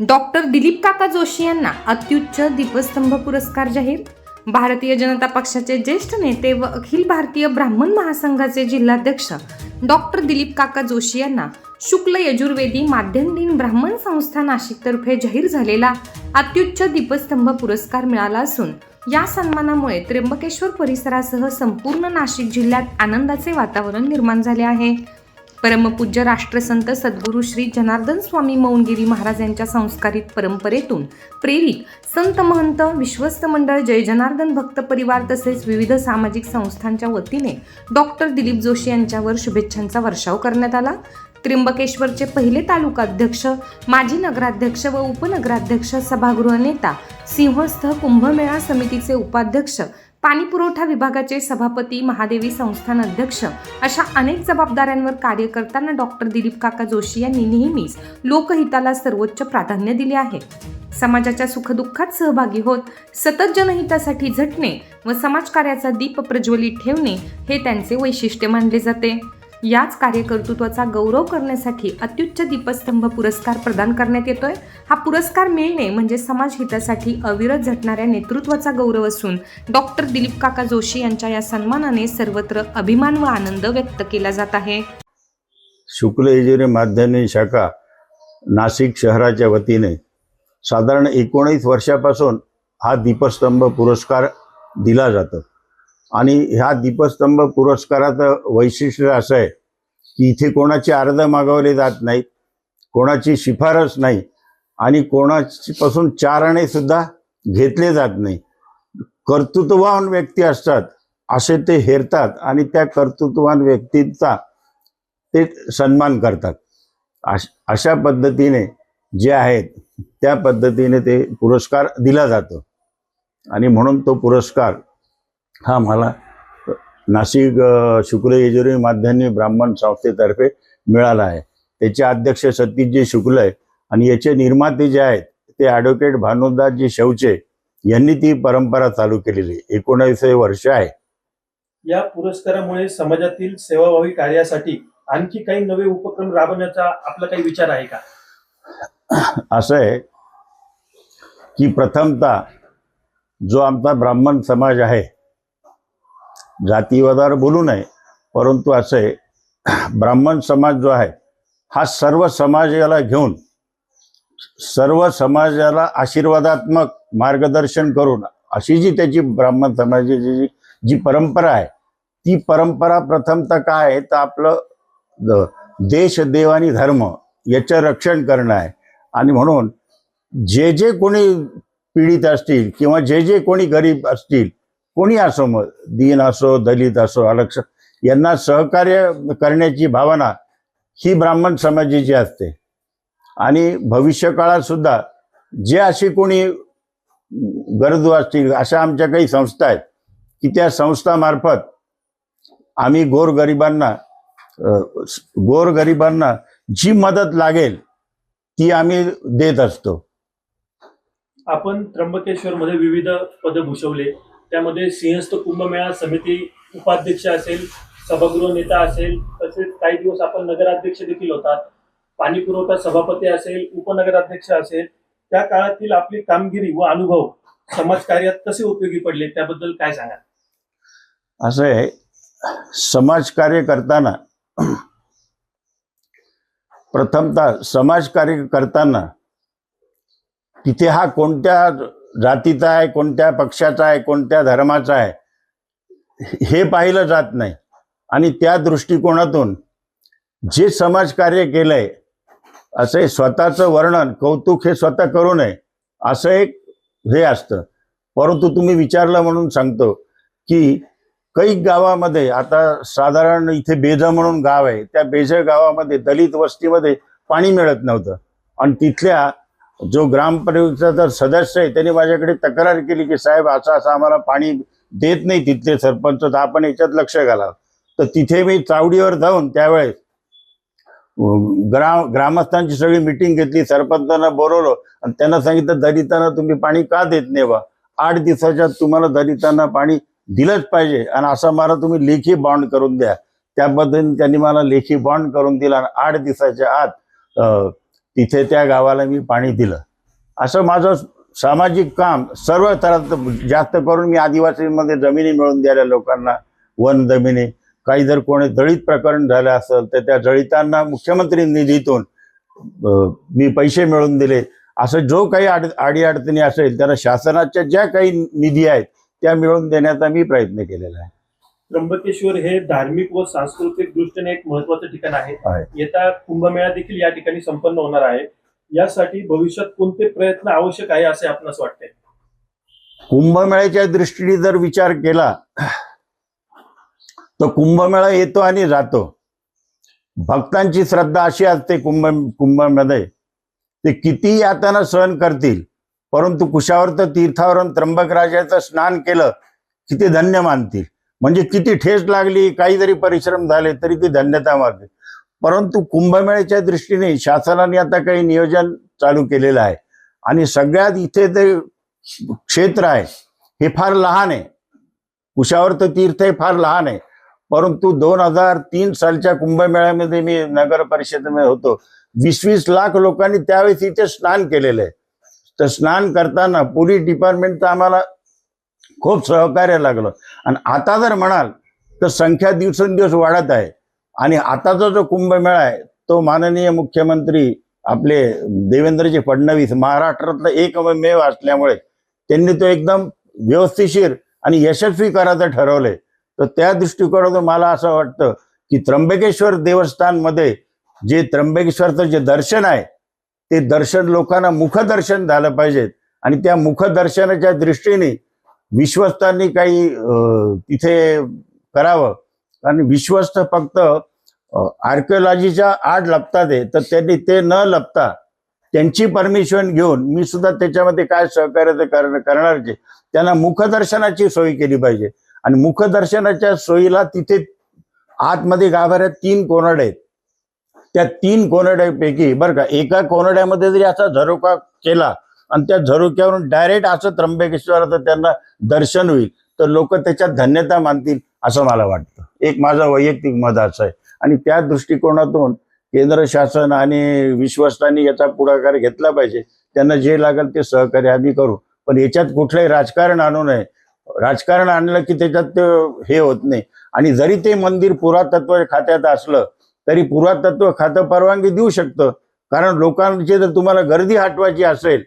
Doctor Dilip काका जोशी यांना अत्युच्च दीपस्तंभ पुरस्कार जाहीर. भारतीय जनता पक्षाचे ज्येष्ठ नेते व अखिल भारतीय ब्राह्मण महासंघाचे जिल्हाध्यक्ष डॉक्टर दिलीप काका जोशी यांना शुक्ल यजुर्वेदी माध्यम दिन ब्राह्मण संस्था नाशिकतर्फे जाहीर झालेला अत्युच्च दीपस्तंभ पुरस्कार मिळाला असून या सन्मानामुळे त्र्यंबकेश्वर परिसरासह संपूर्ण नाशिक जिल्ह्यात आनंदाचे वातावरण निर्माण झाले आहे. परमपूज्य राष्ट्रसंत सद्गुरू श्री जनार्दन स्वामी मौनगिरी महाराज यांच्या संस्कारित परंपरेतून प्रेरित संत महंत विश्वस्त मंडळ जय जनार्दन भक्त परिवार तसेच विविध सामाजिक संस्थांच्या वतीने डॉक्टर दिलीप जोशी यांच्यावर शुभेच्छांचा वर्षाव करण्यात आला. त्र्यंबकेश्वरचे पहिले तालुका अध्यक्ष माजी नगराध्यक्ष व उपनगराध्यक्ष सभागृह नेता सिंहस्थ कुंभमेळा समितीचे उपाध्यक्ष पाणी पुरवठा विभागाचे सभापती महादेवी संस्थान अध्यक्ष अशा अनेक जबाबदाऱ्यांवर कार्य करताना डॉक्टर दिलीप काका जोशी यांनी नेहमीच लोकहिताला सर्वोच्च प्राधान्य दिले आहे. समाजाच्या सुखदुःखात सहभागी होत सतत जनहितासाठी झटणे व समाजकार्याचा दीप प्रज्वलित ठेवणे हे त्यांचे वैशिष्ट्य मानले जाते. याच कार्यकर्तृत्वाचा गौरव करण्यासाठी अत्युच्च दीपस्तंभ पुरस्कार प्रदान करण्यात येतोय. हा पुरस्कार मिळणे म्हणजे समाज हितासाठी अविरत झटणाऱ्या नेतृत्वाचा गौरव असून डॉक्टर दिलीप काका जोशी यांच्या या सन्मानाने सर्वत्र अभिमान व आनंद व्यक्त केला जात आहे. शुक्ल यजुरी माध्यमिक शाखा नाशिक शहराच्या वतीने साधारण एकोणीस वर्षापासून हा दीपस्तंभ पुरस्कार दिला जातो. आणि ह्या दीपस्तंभ पुरस्काराचं वैशिष्ट्य असं आहे की इथे कोणाची अर्ज मागवले जात नाहीत कोणाची शिफारस नाही आणि कोणापासून चार आणे सुद्धा घेतले जात नाही. कर्तृत्ववान व्यक्ती असतात असे ते हेरतात आणि त्या कर्तृत्ववान व्यक्तींचा ते सन्मान करतात. अश अशा पद्धतीने जे आहेत त्या पद्धतीने ते पुरस्कार दिला जातो. आणि म्हणून तो पुरस्कार हा मला नाशिक शुक्ल येजुरी माध्यमिक ब्राह्मण संस्थेतर्फे मिळाला आहे. त्याचे अध्यक्ष सतीशजी शुक्ल आहे आणि याचे निर्माते जे आहेत ते ॲडव्होकेट भानुदासजी शौचे यांनी ती परंपरा चालू केलेली एकोणावीसवे वर्ष आहे. या पुरस्कारामुळे समाजातील सेवाभावी कार्यासाठी आणखी काही नवे उपक्रम राबवण्याचा आपला काही विचार आहे का? असं आहे की प्रथमतः जो आमचा ब्राह्मण समाज आहे जातीवादावर बोलू नये. परंतु असं आहे ब्राह्मण समाज जो आहे हा सर्व समाजाला घेऊन सर्व समाजाला आशीर्वादात्मक मार्गदर्शन करून अशी जी त्याची ब्राह्मण समाजाची जी जी परंपरा आहे ती परंपरा प्रथमतः काय आहे? तर आपलं देश देव आणि धर्म याचं रक्षण करणं आहे. आणि म्हणून जे जे कोणी पीडित असतील किंवा जे जे कोणी गरीब असतील कोणी असो मग दीन असो दलित असो अलक्ष यांना सहकार्य करण्याची भावना ही ब्राह्मण समाजाची असते. आणि भविष्य काळात सुद्धा जे अशी कोणी गरजू असतील अशा आमच्या काही संस्था आहेत की त्या संस्थामार्फत आम्ही गोरगरिबांना गोरगरिबांना जी मदत लागेल ती आम्ही देत असतो. आपण त्र्यंबकेश्वर मध्ये विविध पद भूषवले. त्यामध्ये सिंहस्थ कुंभमेळा समिती उपाध्यक्ष असेल सभागृह नेता असेल तसेच काही दिवस आपण नगराध्यक्ष देखील होतात. पाणी पुरवठा सभापती असेल उपनगराध्यक्ष असेल त्या काळातील आपली कामगिरी व अनुभव समाजकार्यात कसे उपयोगी पडले त्याबद्दल काय सांगा असं आहे समाजकार्य करताना प्रथमतः समाजकार्य करताना तिथे हा कोणत्या जातीचा आहे कोणत्या पक्षाचा आहे कोणत्या धर्माचा आहे हे पाहिलं जात नाही. आणि त्या दृष्टिकोनातून जे समाजकार्य केलंय असे स्वतःचं वर्णन कौतुक हे स्वतः करू नये असं एक हे असतं. परंतु तुम्ही विचारलं म्हणून सांगतो की काही गावामध्ये आता साधारण इथे बेज म्हणून गाव आहे त्या बेज गावामध्ये दलित वस्तीमध्ये पाणी मिळत नव्हतं. आणि तिथल्या जो ग्रामपंचायतचा सदस्य आहे त्यांनी माझ्याकडे तक्रार केली की साहेब असं असं आम्हाला पाणी देत नाही तिथले सरपंच तर आपण याच्यात लक्ष घाला तर तिथे मी चावडीवर जाऊन त्यावेळेस ग्राम ग्रामस्थांची सगळी मिटिंग घेतली सरपंचांना बोलवलं आणि त्यांना सांगितलं दलितांना तुम्ही पाणी का देत नाही बा? आठ दिवसाच्या तुम्हाला दलितांना पाणी दिलंच पाहिजे आणि असं मला तुम्ही लेखी बॉन्ड करून द्या. त्याबद्दल त्यांनी मला लेखी बॉन्ड करून दिला आणि आठ दिवसाच्या आत अं, तिथे त्या गावाला मी पाणी दिलं. असं माझं सामाजिक काम सर्व थरात जास्त करून मी आदिवासींमध्ये जमिनी मिळवून द्यायला लोकांना वन जमिनी. काही जर कोणी दळित प्रकरण झालं असेल तर त्या दलितांना मुख्यमंत्री निधीतून मी पैसे मिळवून दिले. असं जो काही आड अडीअडचणी असेल त्याला शासनाच्या ज्या काही निधी आहेत त्या मिळवून देण्याचा मी प्रयत्न केलेला आहे. त्र्यंबकेश्वर हे धार्मिक व सांस्कृतिक दृष्टीने एक महत्वाचं ठिकाण आहे. आहे. येता कुंभमेळा देखील या ठिकाणी संपन्न होणार आहे. यासाठी भविष्यात कोणते प्रयत्न आवश्यक आहे असे आपणास वाटते? कुंभमेळ्याच्या दृष्टीने जर विचार केला तर कुंभमेळा येतो आणि जातो. भक्तांची श्रद्धा अशी असते कुंभ कुंभमध्ये. ते किती यातना सहन करतील? परंतु कुशावर्त तीर्थावरून त्र्यंबक राजाचं स्नान केलं की ते धन्य मानतील? म्हणजे किती ठेस लागली काही जरी परिश्रम झाले तरी ती धन्यता मारते परंतु कुंभमेळ्याच्या दृष्टीने शासनाने आता काही नियोजन चालू केलेलं आहे. आणि सगळ्यात इथे ते क्षेत्र आहे हे फार लहान आहे. कुशावर्त तीर्थ हे फार लहान आहे. परंतु दोन हजार तीन सालच्या कुंभमेळ्यामध्ये मी नगर परिषदेमध्ये होतो. वीस वीस लाख लोकांनी त्यावेळेस इथे स्नान केलेलं आहे. तर स्नान करताना पोलीस तर आम्हाला खूप सहकार्य लागलं. आणि आता जर म्हणाल तर संख्या दिवसेंदिवस वाढत आहे. आणि आताचा जो कुंभमेळा आहे तो माननीय मुख्यमंत्री आपले देवेंद्रजी फडणवीस महाराष्ट्रातलं एकमेव असल्यामुळे त्यांनी तो एकदम व्यवस्थिशीर आणि यशस्वी करायचं ठरवलंय. तर त्या दृष्टिकोनातून मला असं वाटतं की त्र्यंबकेश्वर देवस्थानमध्ये जे त्र्यंबकेश्वरचं जे दर्शन आहे ते दर्शन लोकांना मुखदर्शन झालं पाहिजेत. आणि त्या मुखदर्शनाच्या दृष्टीने विश्वस्तांनी काही तिथे करावं. कारण विश्वस्त फक्त आर्किओलॉजीच्या आड लपतात आहे तर त्यांनी ते न लपता त्यांची परमिशन घेऊन मी सुद्धा त्याच्यामध्ये काय सहकार्य ते कर- करणारच त्यांना मुखदर्शनाची सोय केली पाहिजे. आणि मुखदर्शनाच्या सोयीला तिथे आतमध्ये गाभाऱ्यात तीन कोनड आहेत? त्या तीन कोनड्यापैकी बरं का एका कोनड्यामध्ये जरी असा झरोका केला आणि त्या झरोक्यावरून डायरेक्ट असं त्र्यंबकेश्वराचं त्यांना दर्शन होईल. तर लोक त्याच्यात धन्यता मानतील असं मला वाटतं. एक माझा वैयक्तिक मत असं आहे. आणि त्या दृष्टिकोनातून केंद्र शासन आणि विश्वस्तांनी याचा पुढाकार घेतला पाहिजे. त्यांना जे लागेल ते सहकार्य आम्ही करू. पण याच्यात कुठलंही राजकारण आणू नये. राजकारण आणलं की त्याच्यात ते हे होत नाही. आणि जरी ते मंदिर पुरातत्व खात्यात असलं तरी पुरातत्व खातं परवानगी देऊ शकतं. कारण लोकांची जर तुम्हाला गर्दी हटवायची असेल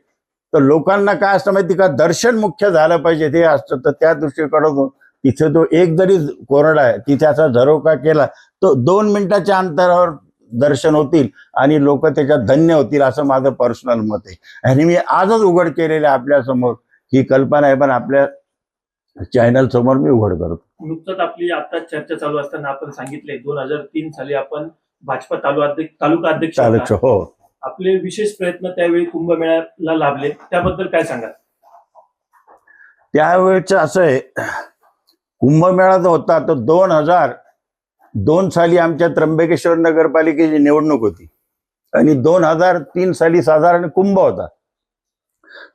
तर लोकांना काय असतं माहिती का? दर्शन मुख्य झालं पाहिजे ते असतं. तर त्या दृष्टीकडून तिथे तो एक जरी कोरडा आहे तिथे असा झरोका केला तो दोन मिनिटाच्या अंतरावर दर्शन होतील आणि लोक त्याच्यात धन्य होतील असं माझं पर्सनल मत आहे. आणि मी आजच उघड केलेलं आहे आपल्यासमोर. ही कल्पना आहे पण आपल्या चॅनल समोर मी उघड करतो. नुकतंच आपली आता चर्चा चालू असताना आपण सांगितले दोन हजार तीन साली आपण भाजपा तालु अध्यक्ष तालुका अध्यक्ष हो. आपले विशेष प्रयत्न त्यावेळी कुंभमेळ्याला लाभले. त्याबद्दल काय सांगा त्यावेळेच असं आहे कुंभमेळा जो होता तो दोन हजार दोन साली आमच्या त्र्यंबकेश्वर नगरपालिकेची निवडणूक होती. आणि दोन हजार तीन साली साधारण कुंभ होता.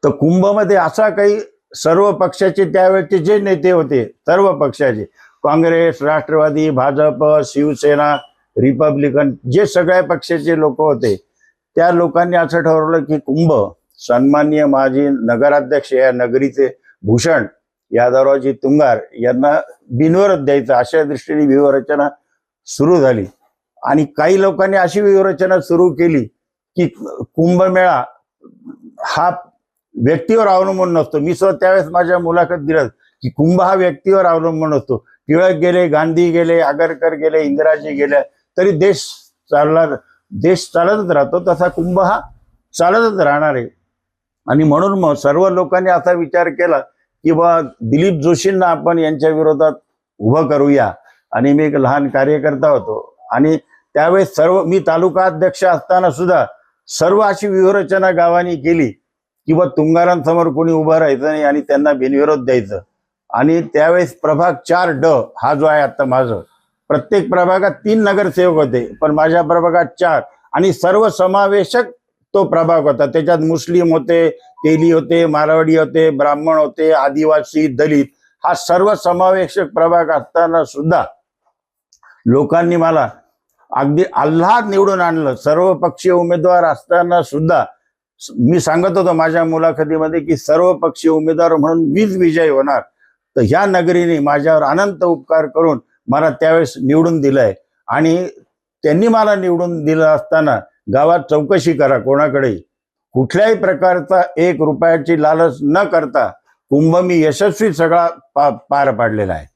तर कुंभमध्ये असा काही सर्व पक्षाचे त्यावेळेचे जे नेते होते सर्व पक्षाचे काँग्रेस राष्ट्रवादी भाजप शिवसेना रिपब्लिकन जे सगळ्या पक्षाचे लोक होते त्या लोकांनी असं ठरवलं की कुंभ सन्माननीय माजी नगराध्यक्ष या नगरीचे भूषण यादवरावजी तुंगार यांना बिनविरोध द्यायचं अशा दृष्टीने व्यूहरचना सुरू झाली. आणि काही लोकांनी अशी व्यूहरचना सुरू केली की कुंभमेळा हा व्यक्तीवर अवलंबून नसतो. मी स्वतः त्यावेळेस माझ्या मुलाखत दिलं की कुंभ हा व्यक्तीवर अवलंबून असतो टिळक गेले गांधी गेले आगरकर गेले इंदिराजी गेल्या तरी देश चालला देश चालतच राहतो तसा कुंभ हा चालतच राहणार आहे. आणि म्हणून मग सर्व लोकांनी असा विचार केला की बा दिलीप जोशींना आपण यांच्या विरोधात उभं करूया. आणि मी एक लहान कार्यकर्ता होतो. आणि त्यावेळेस सर्व मी तालुका अध्यक्ष असताना सुद्धा सर्व अशी व्यूहरचना गावांनी केली की बा तुंगारांसमोर कोणी उभं राहायचं नाही आणि त्यांना बिनविरोध द्यायचं. आणि त्यावेळेस प्रभाग चार ड हा जो आहे आता माझं. प्रत्येक प्रभागात तीन नगरसेवक होते पण माझ्या प्रभागात चार. आणि सर्व समावेशक तो प्रभाग होता. त्याच्यात मुस्लिम होते तेली होते मारवाडी होते ब्राह्मण होते आदिवासी दलित. हा सर्व समावेशक प्रभाग असताना सुद्धा लोकांनी मला अगदी आल्हाद निवडून आणलं. सर्व पक्षीय उमेदवार असताना सुद्धा मी सांगत होतो माझ्या मुलाखतीमध्ये की सर्व पक्षीय उमेदवार म्हणून मीच विजयी होणार. तर ह्या नगरीने माझ्यावर अनंत उपकार करून मला त्यावेळेस निवडून दिलंय. आणि त्यांनी मला निवडून दिलं असताना गावात चौकशी करा कोणाकडे कुठल्याही प्रकारचा एक रुपयाची लालच न करता कुंभ मी यशस्वी सगळा पा पार पाडलेला आहे.